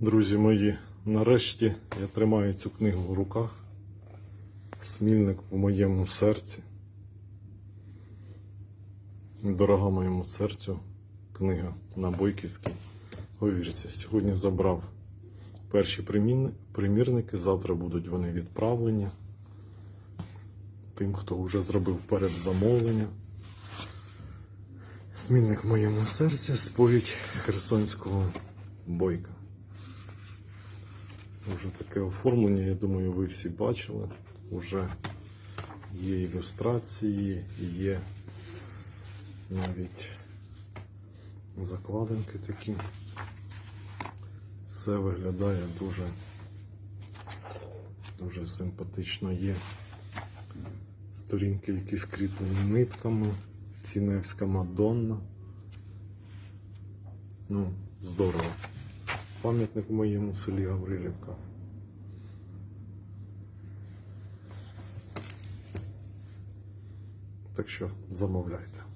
Друзі мої, нарешті я тримаю цю книгу в руках. Смільник в моєму серці. Дорога моєму серцю книга на Бойківській говірці. Сьогодні забрав перші примірники, завтра будуть вони відправлені. Тим, хто вже зробив передзамовлення. Смільник в моєму серці, сповідь Херсонського бойка. Вже таке оформлення, я думаю, ви всі бачили. Уже є ілюстрації, є навіть закладинки такі. Все виглядає дуже, дуже симпатично. Є сторінки, які скріплені нитками. Ціневська Мадонна. Ну, здорово. Пам'ятник моєму селі Гаврилівка. Так що замовляйте.